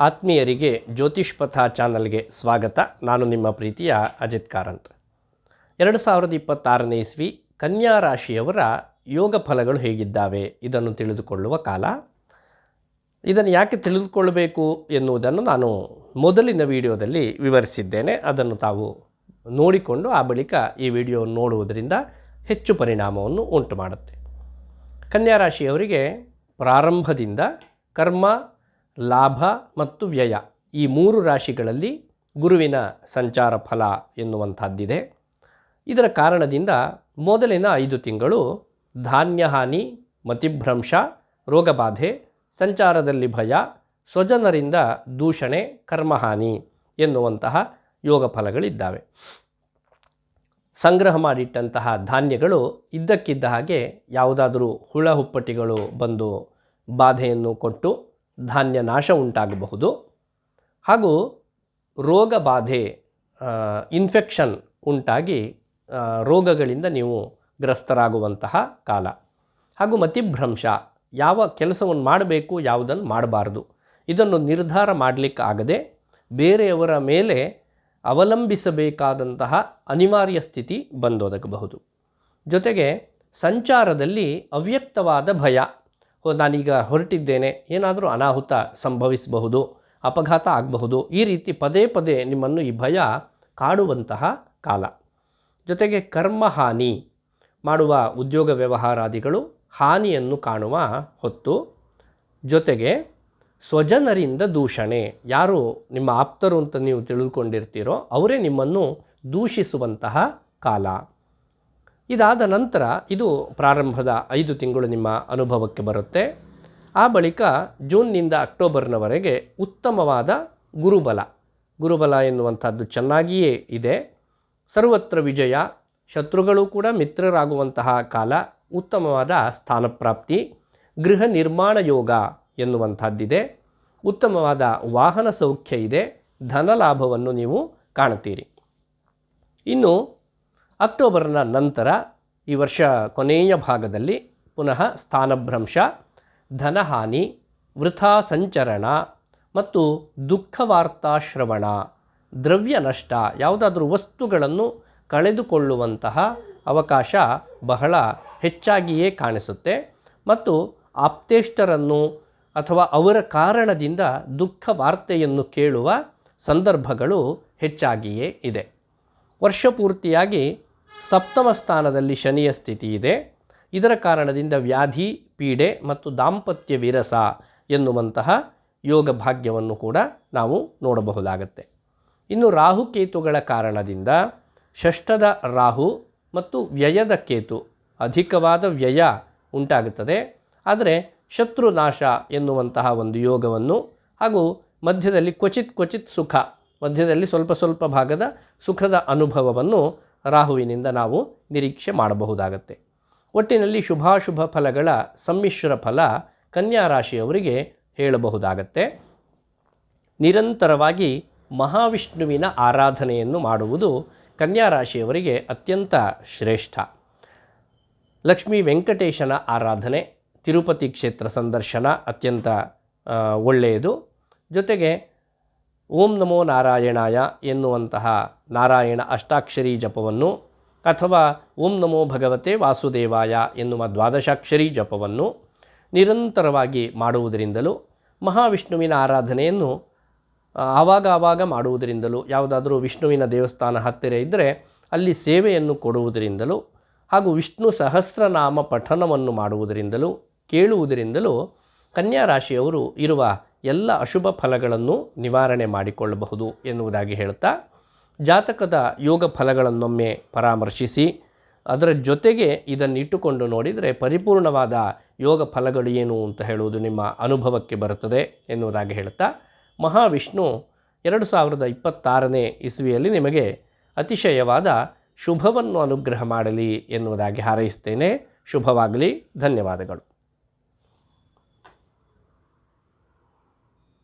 ಆತ್ಮೀಯರಿಗೆ ಜ್ಯೋತಿಷ್ ಪಥ ಚಾನಲ್ಗೆ ಸ್ವಾಗತ. ನಾನು ನಿಮ್ಮ ಪ್ರೀತಿಯ ಅಜಿತ್ ಕಾರಂತ್. ಎರಡು ಸಾವಿರದ ಇಪ್ಪತ್ತಾರನೇ ಇಸ್ವಿ ಕನ್ಯಾ ರಾಶಿಯವರ ಯೋಗ ಫಲಗಳು ಹೇಗಿದ್ದಾವೆ? ಇದನ್ನು ತಿಳಿದುಕೊಳ್ಳುವ ಕಾಲ. ಇದನ್ನು ಯಾಕೆ ತಿಳಿದುಕೊಳ್ಳಬೇಕು ಎನ್ನುವುದನ್ನು ನಾನು ಮೊದಲಿನ ವಿಡಿಯೋದಲ್ಲಿ ವಿವರಿಸಿದ್ದೇನೆ. ಅದನ್ನು ತಾವು ನೋಡಿಕೊಂಡು ಆ ಬಳಿಕ ಈ ವಿಡಿಯೋ ನೋಡುವುದರಿಂದ ಹೆಚ್ಚು ಪರಿಣಾಮವನ್ನು ಉಂಟು ಮಾಡುತ್ತೆ ಕನ್ಯಾ ರಾಶಿಯವರಿಗೆ ಪ್ರಾರಂಭದಿಂದ ಕರ್ಮ ಲಾಭ ಮತ್ತು ವ್ಯಯ ಈ ಮೂರು ರಾಶಿಗಳಲ್ಲಿ ಗುರುವಿನ ಸಂಚಾರ ಫಲ ಎನ್ನುವಂಥದ್ದಿದೆ. ಇದರ ಕಾರಣದಿಂದ ಮೊದಲಿನ ಐದು ತಿಂಗಳು ಧಾನ್ಯ ಹಾನಿ ಮತಿಭ್ರಂಶ, ರೋಗಬಾಧೆ, ಸಂಚಾರದಲ್ಲಿ ಭಯ, ಸ್ವಜನರಿಂದ ದೂಷಣೆ, ಕರ್ಮಹಾನಿ ಎನ್ನುವಂತಹ ಯೋಗ ಫಲಗಳಿದ್ದಾವೆ. ಸಂಗ್ರಹ ಮಾಡಿಟ್ಟಂತಹ ಧಾನ್ಯಗಳು ಇದ್ದಕ್ಕಿದ್ದ ಹಾಗೆ ಯಾವುದಾದರೂ ಹುಳ, ಹುಪ್ಪಟಿಗಳು ಬಂದು ಬಾಧೆಯನ್ನು ಕೊಟ್ಟು ಧಾನ್ಯ ನಾಶ ಉಂಟಾಗಬಹುದು. ಹಾಗೂ ರೋಗ ಬಾಧೆ ಇನ್ಫೆಕ್ಷನ್ ಉಂಟಾಗಿ ರೋಗಗಳಿಂದ ನೀವು ಗ್ರಸ್ತರಾಗುವಂತಹ ಕಾಲ. ಹಾಗೂ ಮತಿಭ್ರಂಶ, ಯಾವ ಕೆಲಸವನ್ನು ಮಾಡಬೇಕು ಯಾವುದನ್ನು ಮಾಡಬಾರ್ದು. ಇದನ್ನು ನಿರ್ಧಾರ ಮಾಡಲಿಕ್ಕಾಗದೆ ಬೇರೆಯವರ ಮೇಲೆ ಅವಲಂಬಿಸಬೇಕಾದಂತಹ ಅನಿವಾರ್ಯ ಸ್ಥಿತಿ ಬಂದೊದಗಬಹುದು. ಜೊತೆಗೆ ಸಂಚಾರದಲ್ಲಿ ಅವ್ಯಕ್ತವಾದ ಭಯ. ನಾನೀಗ ಹೊರಟಿದ್ದೇನೆ. ಏನಾದರೂ ಅನಾಹುತ ಸಂಭವಿಸಬಹುದು, ಅಪಘಾತ ಆಗಬಹುದು. ಈ ರೀತಿ ಪದೇ ಪದೇ ನಿಮ್ಮನ್ನು ಈ ಭಯ ಕಾಡುವಂತಹ ಕಾಲ. ಜೊತೆಗೆ ಕರ್ಮ ಹಾನಿ ಮಾಡುವ ಉದ್ಯೋಗ ವ್ಯವಹಾರಾದಿಗಳು ಹಾನಿಯನ್ನು ಕಾಣುವ ಹೊತ್ತು. ಜೊತೆಗೆ ಸ್ವಜನರಿಂದ ದೂಷಣೆ. ಯಾರು ನಿಮ್ಮ ಆಪ್ತರು ಅಂತ ನೀವು ತಿಳಿದುಕೊಂಡಿರ್ತೀರೋ ಅವರೇ ನಿಮ್ಮನ್ನು ದೂಷಿಸುವಂತಹ ಕಾಲ. ಇದಾದ ನಂತರ ಇದು ಪ್ರಾರಂಭದ ಐದು ತಿಂಗಳು ನಿಮ್ಮ ಅನುಭವಕ್ಕೆ ಬರುತ್ತೆ. ಆ ಬಳಿಕ ಜೂನ್ನಿಂದ ಅಕ್ಟೋಬರ್ನವರೆಗೆ ಉತ್ತಮವಾದ ಗುರುಬಲ. ಗುರುಬಲ ಎನ್ನುವಂಥದ್ದು ಚೆನ್ನಾಗಿಯೇ ಇದೆ. ಸರ್ವತ್ರ ವಿಜಯ, ಶತ್ರುಗಳು ಕೂಡ ಮಿತ್ರರಾಗುವಂತಹ ಕಾಲ, ಉತ್ತಮವಾದ ಸ್ಥಾನಪ್ರಾಪ್ತಿ, ಗೃಹ ನಿರ್ಮಾಣ ಯೋಗ ಎನ್ನುವಂಥದ್ದಿದೆ. ಉತ್ತಮವಾದ ವಾಹನ ಸೌಖ್ಯ ಇದೆ. ಧನ ಲಾಭವನ್ನು ನೀವು ಕಾಣುತ್ತೀರಿ. ಇನ್ನು ಅಕ್ಟೋಬರ್ನ ನಂತರ ಈ ವರ್ಷ ಕೊನೆಯ ಭಾಗದಲ್ಲಿ ಪುನಃ ಸ್ಥಾನಭ್ರಂಶ, ಧನಹಾನಿ ವೃಥಾ ಸಂಚರಣ ಮತ್ತು ದುಃಖವಾರ್ತಾಶ್ರವಣ ದ್ರವ್ಯ ನಷ್ಟ ಯಾವುದಾದ್ರೂ ವಸ್ತುಗಳನ್ನು ಕಳೆದುಕೊಳ್ಳುವಂತಹ ಅವಕಾಶ ಬಹಳ ಹೆಚ್ಚಾಗಿಯೇ ಕಾಣಿಸುತ್ತೆ ಮತ್ತು ಆಪ್ತೇಷ್ಟರನ್ನು ಅಥವಾ ಅವರ ಕಾರಣದಿಂದ ದುಃಖ ವಾರ್ತೆಯನ್ನು ಕೇಳುವ ಸಂದರ್ಭಗಳು ಹೆಚ್ಚಾಗಿಯೇ ಇದೆ. ವರ್ಷ ಪೂರ್ತಿಯಾಗಿ ಸಪ್ತಮ ಸ್ಥಾನದಲ್ಲಿ ಶನಿಯ ಸ್ಥಿತಿ ಇದೆ. ಇದರ ಕಾರಣದಿಂದ ವ್ಯಾಧಿ, ಪೀಡೆ ಮತ್ತು ದಾಂಪತ್ಯ ವಿರಸ ಎನ್ನುವಂತಹ ಯೋಗ ಭಾಗ್ಯವನ್ನು ಕೂಡ ನಾವು ನೋಡಬಹುದಾಗತ್ತೆ. ಇನ್ನು ರಾಹುಕೇತುಗಳ ಕಾರಣದಿಂದ ಷಷ್ಠದ ರಾಹು ಮತ್ತು ವ್ಯಯದ ಕೇತು ಅಧಿಕವಾದ ವ್ಯಯ ಉಂಟಾಗುತ್ತದೆ. ಆದರೆ ಶತ್ರುನಾಶ ಎನ್ನುವಂತಹ ಒಂದು ಯೋಗವನ್ನು ಹಾಗೂ ಮಧ್ಯದಲ್ಲಿ ಕ್ವಚಿತ್ ಕ್ವಚಿತ್ ಸುಖ, ಮಧ್ಯದಲ್ಲಿ ಸ್ವಲ್ಪ ಸ್ವಲ್ಪ ಭಾಗದ ಸುಖದ ಅನುಭವವನ್ನು ರಾಹುವಿನಿಂದ ನಾವು ನಿರೀಕ್ಷೆ ಮಾಡಬಹುದಾಗತ್ತೆ. ಒಟ್ಟಿನಲ್ಲಿ ಶುಭಾಶುಭ ಫಲಗಳ ಸಮ್ಮಿಶ್ರ ಫಲ ಕನ್ಯಾ ರಾಶಿಯವರಿಗೆ ಹೇಳಬಹುದಾಗತ್ತೆ. ನಿರಂತರವಾಗಿ ಮಹಾವಿಷ್ಣುವಿನ ಆರಾಧನೆಯನ್ನು ಮಾಡುವುದು ಕನ್ಯಾ ರಾಶಿಯವರಿಗೆ ಅತ್ಯಂತ ಶ್ರೇಷ್ಠ. ಲಕ್ಷ್ಮೀ ವೆಂಕಟೇಶನ ಆರಾಧನೆ, ತಿರುಪತಿ ಕ್ಷೇತ್ರ ಸಂದರ್ಶನ ಅತ್ಯಂತ ಒಳ್ಳೆಯದು. ಜೊತೆಗೆ ಓಂ ನಮೋ ನಾರಾಯಣಾಯ ಎನ್ನುವಂತಹ ನಾರಾಯಣ ಅಷ್ಟಾಕ್ಷರಿ ಜಪವನ್ನು ಅಥವಾ ಓಂ ನಮೋ ಭಗವತೆ ವಾಸುದೇವಾಯ ಎನ್ನುವ ದ್ವಾದಶಾಕ್ಷರಿ ಜಪವನ್ನು ನಿರಂತರವಾಗಿ ಮಾಡುವುದರಿಂದಲೂ, ಮಹಾವಿಷ್ಣುವಿನ ಆರಾಧನೆಯನ್ನು ಆವಾಗ ಆವಾಗ ಮಾಡುವುದರಿಂದಲೂ, ಯಾವುದಾದರೂ ವಿಷ್ಣುವಿನ ದೇವಸ್ಥಾನ ಹತ್ತಿರ ಇದ್ದರೆ ಅಲ್ಲಿ ಸೇವೆಯನ್ನು ಕೊಡುವುದರಿಂದಲೂ ಹಾಗೂ ವಿಷ್ಣು ಸಹಸ್ರನಾಮ ಪಠನವನ್ನು ಮಾಡುವುದರಿಂದಲೂ, ಕೇಳುವುದರಿಂದಲೂ ಕನ್ಯಾ ರಾಶಿಯವರು ಇರುವ ಎಲ್ಲ ಅಶುಭ ಫಲಗಳನ್ನು ನಿವಾರಣೆ ಮಾಡಿಕೊಳ್ಳಬಹುದು ಎನ್ನುವುದಾಗಿ ಹೇಳ್ತಾ, ಜಾತಕದ ಯೋಗ ಫಲಗಳನ್ನೊಮ್ಮೆ ಪರಾಮರ್ಶಿಸಿ, ಅದರ ಜೊತೆಗೆ ಇದನ್ನಿಟ್ಟುಕೊಂಡು ನೋಡಿದರೆ ಪರಿಪೂರ್ಣವಾದ ಯೋಗ ಫಲಗಳು ಏನು ಅಂತ ಹೇಳುವುದು ನಿಮ್ಮ ಅನುಭವಕ್ಕೆ ಬರುತ್ತದೆ ಎನ್ನುವುದಾಗಿ ಹೇಳ್ತಾ, ಮಹಾವಿಷ್ಣು ಎರಡು ಸಾವಿರದ ಇಪ್ಪತ್ತಾರನೇ ಇಸ್ವಿಯಲ್ಲಿ ನಿಮಗೆ ಅತಿಶಯವಾದ ಶುಭವನ್ನು ಅನುಗ್ರಹ ಮಾಡಲಿ ಎನ್ನುವುದಾಗಿ ಹಾರೈಸ್ತೇನೆ. ಶುಭವಾಗಲಿ. ಧನ್ಯವಾದಗಳು.